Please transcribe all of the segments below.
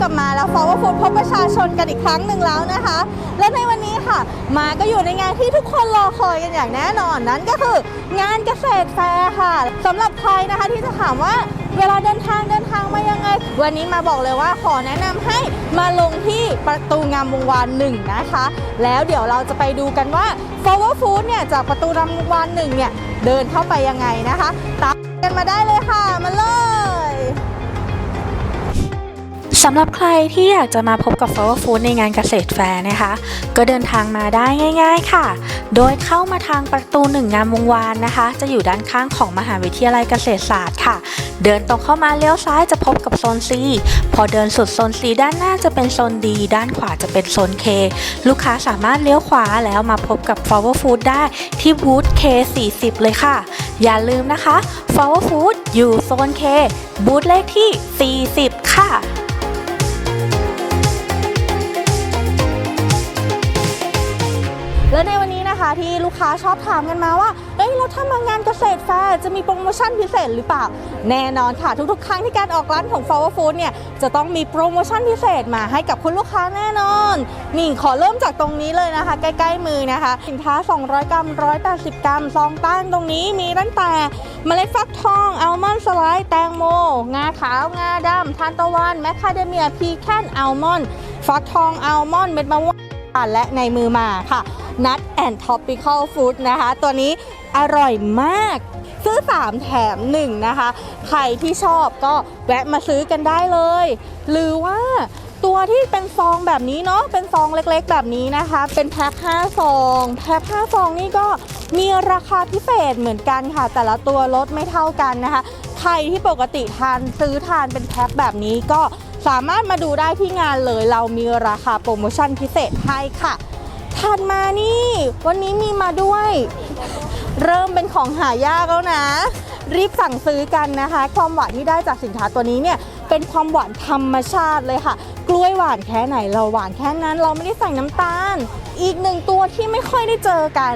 กลับมาแล้ว Forward Food พบประชาชนกันอีกครั้งหนึ่งแล้วนะคะ และในวันนี้ค่ะ มาก็อยู่ในงานที่ทุกคนรอคอยกันอย่างแน่นอนนั่นก็คืองานเกษตรแฟร์ค่ะสำหรับใครนะคะที่จะถามว่าเวลาเดินทางเดินทางมายังไง วันนี้มาบอกเลยว่าขอแนะนำให้มาลงที่ประตูงามวงวานหนึ่งนะคะ แล้วเดี๋ยวเราจะไปดูกันว่า Forward Food เนี่ยจากประตูงามวงวานหนึ่งเนี่ยเดินเข้าไปยังไงนะคะตามกันมาได้เลยค่ะมาเลย สำหรับใครที่อยากจะมาพบกับ Flower Food ในงานเกษตรแฟร์นะคะ ก็เดินทางมาได้ง่าย ๆ ค่ะ โดยเข้ามาทางประตูหนึ่งงามวงวานนะคะ จะอยู่ด้านข้างของมหาวิทยาลัยเกษตรศาสตร์ค่ะ เดินตรงเข้ามาเลี้ยวซ้ายจะพบกับโซน C พอเดินสุดโซน C ด้านหน้าจะเป็นโซน D ด้านขวาจะเป็นโซน K ลูกค้าสามารถเลี้ยวขวาแล้วมาพบกับ Flower Food ได้ที่บูธ K40 เลยค่ะ อย่าลืมนะคะ Flower Food อยู่โซน K บูธเลขที่ 40 ค่ะ นะคะที่ลูกค้าชอบถามกันมาว่า เอ้ยแล้วถ้ามางานเกษตรแฟร์จะมีโปรโมชั่นพิเศษหรือเปล่า แน่นอนค่ะ ทุกๆ ครั้งที่การออกร้านของ Flower Food เนี่ยจะต้องมีโปรโมชั่นพิเศษมาให้กับคุณลูกค้าแน่นอน นี่ขอเริ่มจากตรงนี้เลยนะคะ ใกล้ๆมือนะคะ สินค้า 200 กรัม 180 กรัมซองตั้งตรงนี้มีตั้งแต่เมล็ดฟักทองอัลมอนด์สไลด์แตงโม งาขาวงาดำทานตะวันแมคคาเดเมียพีแคนอัลมอนด์ฟักทองอัลมอนด์เม็ดมะม่วงและในมือมาค่ะ Nut and Tropical Food นะคะ ตัวนี้อร่อยมาก ซื้อ 3 แถม 1 นะคะ ใครที่ชอบก็แวะมาซื้อกันได้เลย หรือว่าตัวที่เป็นซองแบบนี้เนาะเป็นซองเล็กๆ แบบนี้นะคะ เป็นแพ็ค5ซองแพ็ค5ซองนี่ก็มีราคาพิเศษเหมือนกันค่ะ แต่ละตัวลดไม่เท่ากันนะคะ ใครที่ปกติทานซื้อทานเป็นแพ็คแบบนี้ก็สามารถมาดูได้ที่งานเลย เรามีราคาโปรโมชั่นพิเศษให้ค่ะ ถัดมานี่ วันนี้มีมาด้วย เริ่มเป็นของหายากแล้วนะ รีบสั่งซื้อกันนะคะ ความหวานที่ได้จากสินค้าตัวนี้เนี่ยเป็นความหวานธรรมชาติเลยค่ะ กล้วยหวานแค่ไหนเราหวานแค่นั้นเราไม่ได้ใส่น้ำตาล อีกหนึ่งตัวที่ไม่ค่อยได้เจอกัน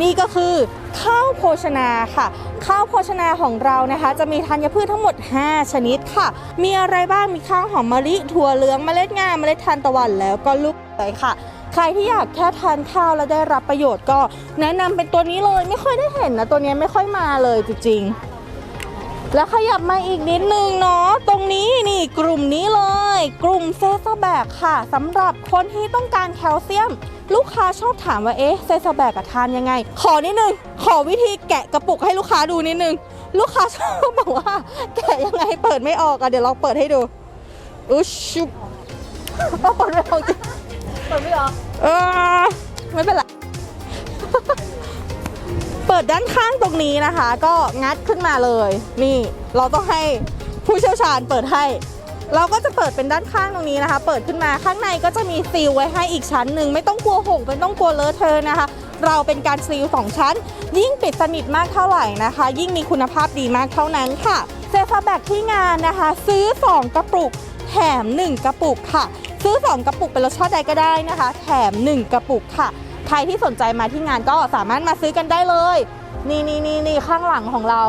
นี่ก็คือข้าวโภชนาค่ะ ข้าวโภชนาของเรานะคะ จะมีธัญพืชทั้งหมด 5 ชนิดค่ะ มีอะไรบ้างมีข้าวหอมมะลิถั่วเหลืองเมล็ดงาเมล็ดทานตะวันแล้วก็ลูกเตยค่ะ รที่อยากแค่ทานข้าวแล้วได้รับประโยชน์ก็แนะนำเป็นตัวนี้เลยไม่ค่อยได้เห็นนะตัวนี้ไม่ค่อยมาเลยจริงๆ แล้วขยับมาอีกนิดนึงเนาะตรงนี้นี่กลุ่มนี้เลย กลุ่มเซซาแบกค่ะสำหรับคนที่ต้องการแคลเซียม ลูกค้าชอบถามว่าเอ๊ะเซซาแบกกับทานยังไง ขอนิดนึง ขอวิธีแกะกระปุกให้ลูกค้าดูนิดนึง ลูกค้าชอบบอกว่า แกะยังไงเปิดไม่ออกอะเดี๋ยวลองเปิดให้ดูอุ๊ยชุบเปิดไม่ออกจริง เปิดไม่ออก เออไม่เป็นไร เปิดด้านข้างตรงนี้นะคะ ก็งัดขึ้นมาเลย นี่เราต้องให้ผู้เชี่ยวชาญเปิดให้ เราก็จะเปิดเป็นด้านข้างตรงนี้นะคะ เปิดขึ้นมาข้างในก็จะมีซีลไว้ให้อีกชั้นหนึ่งไม่ต้องกลัวหกไม่ต้องกลัวเลอะเทอะนะคะ เราเป็นการซีลสองชั้น ยิ่งปิดสนิทมากเท่าไหร่นะคะ ยิ่งมีคุณภาพดีมากเท่านั้นค่ะเซฟาแบกที่งานนะคะ ซื้อ 2 กระปุกแถม 1 กระปุกค่ะ ซื้อ 2 กระปุกเป็นรสชาติใดก็ได้นะคะ แถม 1 กระปุกค่ะ ใครที่สนใจมาที่งานก็สามารถมาซื้อกันได้เลย นี่นี่นี่นี่ข้างหลังของเรา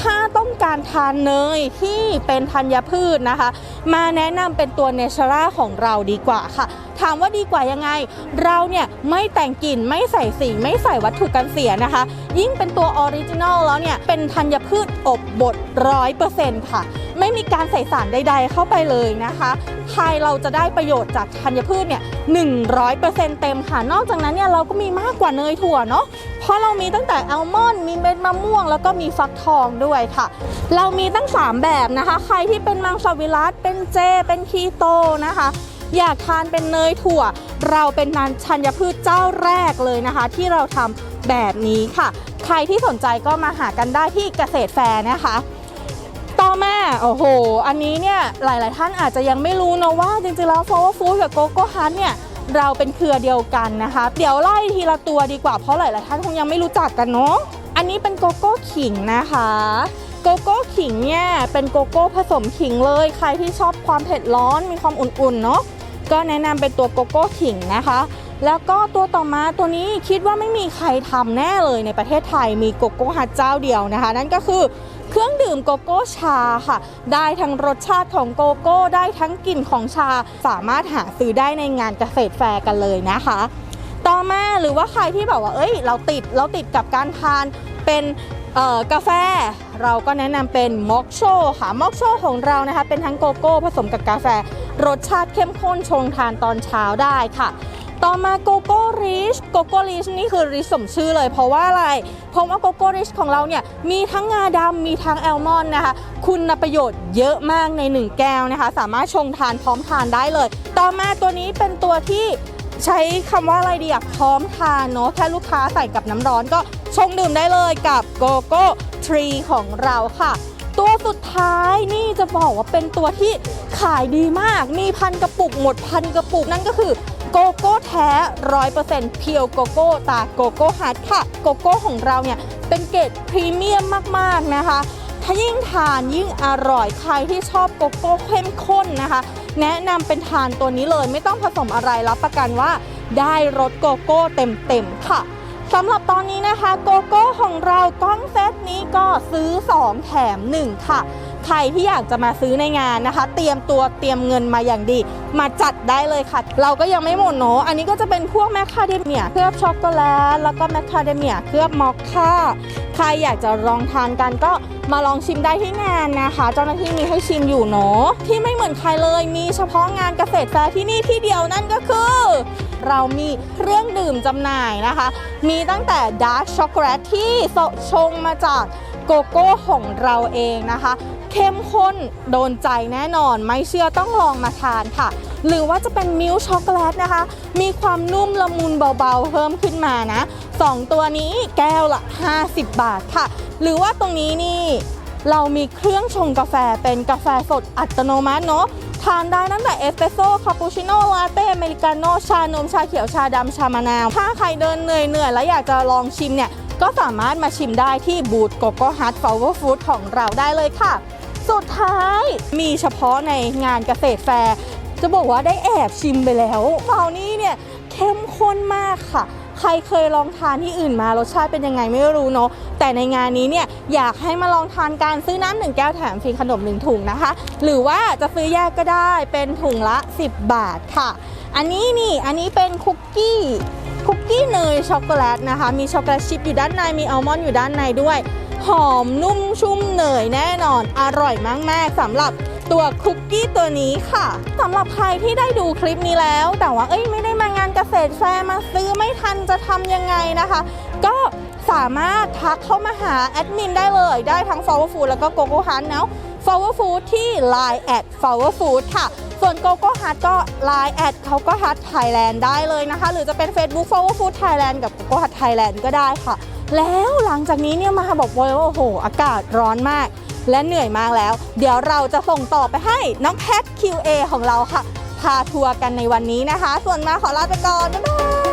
ถ้าต้องการทานเนยที่เป็นธัญพืชนะคะ มาแนะนำเป็นตัวเนเชอร่าของเราดีกว่าค่ะถามว่าดีกว่ายังไง เราเนี่ยไม่แต่งกลิ่นไม่ใส่สีไม่ใส่วัตถุกันเสียนะคะ ยิ่งเป็นตัวออริจินอลแล้วเนี่ยเป็นธัญพืชอบบดร้อยเปอร์เซ็นต์ค่ะ ไม่มีการใส่สารใด ๆ เข้าไปเลยนะคะไทยเราจะได้ประโยชน์จากธัญพืชเนี่ย100%เต็มค่ะ นอกจากนั้นเนี่ยเราก็มีมากกว่าเนยถั่วเนาะ เพราะเรามีตั้งแต่อัลมอนด์ มีเม็ดมะม่วง แล้วก็มีฟักทองด้วยค่ะ เรามีตั้ง 3 แบบนะคะ ใครที่เป็นมังสวิรัตเป็นเจ เป็นคีโตนะคะ อยากทานเป็นเนยถั่ว เราเป็นนันชัญพืชเจ้าแรกเลยนะคะ ที่เราทำแบบนี้ค่ะ ใครที่สนใจก็มาหากันได้ที่เกษตรแฟร์นะคะ ต่อมาโอ้โห อันนี้เนี่ยหลาย ๆ ท่านอาจจะยังไม่รู้นะว่าจริง ๆ แล้ว Flower Food กับ Coco Hut เนี่ยเราเป็นเครือเดียวกันนะคะ เดี๋ยวไล่ทีละตัวดีกว่าเพราะหลาย ๆ ท่านคงยังไม่รู้จักกันเนาะ อันนี้เป็นโกโก้ขิงนะคะ โกโก้ขิงเนี่ยเป็นโกโก้ผสมขิงเลย ใครที่ชอบความเผ็ดร้อนมีความอุ่น ๆ เนาะ ก็แนะนำเป็นตัวโกโก้ขิงนะคะ แล้วก็ตัวต่อมาตัวนี้คิดว่าไม่มีใครทำแน่เลยในประเทศไทยมีโกโก้ฮัทเจ้าเดียวนะคะ นั่นก็คือเครื่องดื่มโกโก้ชาค่ะ ได้ทั้งรสชาติของโกโก้ได้ทั้งกลิ่นของชา สามารถหาซื้อได้ในงานเกษตรแฟร์กันเลยนะคะ ต่อมาหรือว่าใครที่แบบว่า เอ้ย เราติดเราติดกับการทานเป็นกาแฟเราก็แนะนำเป็นมอกโชค่ะมอกโชของเรานะคะ เป็นทั้งโกโก้ผสมกับกาแฟ รสชาติเข้มข้นชงทานตอนเช้าได้ค่ะ ต่อมาโกโก้ริชโกโก้ริชนี่คือริชสมชื่อเลย เพราะว่าอะไร เพราะว่าโกโก้ริชของเราเนี่ยมีทั้งงาดำมีทั้งแอลมอนด์นะคะ คุณประโยชน์เยอะมากใน 1 แก้วนะคะ สามารถชงทานพร้อมทานได้เลย ต่อมาตัวนี้เป็นตัวที่ใช้คำว่าอะไรดีอะพร้อมทานเนาะแค่ลูกค้าใส่กับน้ำร้อนก็ชงดื่มได้เลยกับโกโก้ทรีของเราค่ะ ตัวสุดท้ายนี่จะบอกว่าเป็นตัวที่ขายดีมาก มีพันกระปุกหมดพันกระปุกนั่นก็คือ โกโก้แท้ร้อยเปอร์เซ็นต์เพียวโกโก้ตาโกโก้ฮัทค่ะ โกโก้ของเราเนี่ย เป็นเกรดพรีเมียมมาก ๆ นะคะ ถ้ายิ่งทานยิ่งอร่อยใครที่ชอบโกโก้เข้มข้นนะคะ แนะนำเป็นทานตัวนี้เลยไม่ต้องผสมอะไรรับประกันว่า ได้รสโกโก้เต็ม ๆ ค่ะสำหรับตอนนี้นะคะโกโก้ของเรากล้องเซตนี้ก็ซื้อ 2 แถม 1 ค่ะ ใครที่อยากจะมาซื้อในงานนะคะ เตรียมตัวเตรียมเงินมาอย่างดี มาจัดได้เลยค่ะ เราก็ยังไม่หมดเนอะอันนี้ก็จะเป็นพวกแมคคาเดเมียเคลือบช็อกโกแลตแล้วก็แมคคาเดเมียเคลือบมอคค่าใครอยากจะลองทานกันก็มาลองชิมได้ที่งานนะคะ เจ้าหน้าที่มีให้ชิมอยู่เนาะที่ไม่เหมือนใครเลยมีเฉพาะงานเกษตรแฟร์ที่นี่ที่เดียวนั่นก็คือ เรามีเครื่องดื่มจำหน่ายนะคะ มีตั้งแต่ดาร์กช็อกโกแลตที่ชงมาจากโกโก้ของเราเองนะคะ เข้มข้นโดนใจแน่นอน ไม่เชื่อต้องลองมาทานค่ะ หรือว่าจะเป็นมิลช็อกโกแลตนะคะ มีความนุ่มละมุนเบาๆ เพิ่มขึ้นมานะ 2 ตัวนี้แก้วละ 50 บาทค่ะ หรือว่าตรงนี้นี่เรามีเครื่องชงกาแฟเป็นกาแฟสดอัตโนมัติเนาะทานได้ตั้งแต่เอสเปรสโซ่คาปูชิโน่ลาเต้อเมริกาโน่ชานมชาเขียวชาดำชามะนาว ถ้าใครเดินเหนื่อยๆ แล้วอยากจะลองชิมเนี่ย ก็สามารถมาชิมได้ที่บูธโกโก้ฮัทฟลาวเวอร์ฟู้ดของเราได้เลยค่ะ สุดท้ายมีเฉพาะในงานเกษตรแฟร์ จะบอกว่าได้แอบชิมไปแล้วเมานี่เนี่ยเข้มข้นมากค่ะ ใครเคยลองทานที่อื่นมารสชาติเป็นยังไงไม่รู้เนาะแต่ในงานนี้เนี่ยอยากให้มาลองทานการซื้อน้ำหนึ่งแก้วแถมฟรีขนมหนึ่งถุงนะคะ หรือว่าจะซื้อแยกก็ได้เป็นถุงละ 10 บาทค่ะ อันนี้นี่อันนี้เป็นคุกกี้คุกกี้เนยช็อกโกแลตนะคะ มีช็อกโกแลตชิพอยู่ด้านในมีอัลมอนด์อยู่ด้านในด้วย หอมนุ่มชุ่มเนยแน่นอนอร่อยมาก ๆสำหรับตัวคุกกี้ตัวนี้ค่ะสำหรับใครที่ได้ดูคลิปนี้แล้ว แต่ว่าเอ้ยไม่ได้มางานเกษตรแฟร์มาซื้อไม่ทันจะทำยังไงนะคะ ก็สามารถทักเข้ามาหาแอดมินได้เลยได้ทั้ง Flower Food แล้วก็ Coco Hunt เนาะ Flower Food ที่ Line แอด Flower Food ค่ะ ส่วน Coco Hunt ก็ Line แอดเขาก็ Hunt Thailand ได้เลยนะคะ หรือจะเป็น Facebook Flower Food Thailand กับ Coco Hunt Thailand ก็ได้ค่ะ แล้วหลังจากนี้เนี่ยมาบอกว่าโอ้โห อากาศร้อนมาก และเหนื่อยมากแล้ว เดี๋ยวเราจะส่งต่อไปให้น้องแพท QA ของเราค่ะ พาทัวร์กันในวันนี้นะคะ ส่วนมาขอลาไปก่อน บ๊ายบาย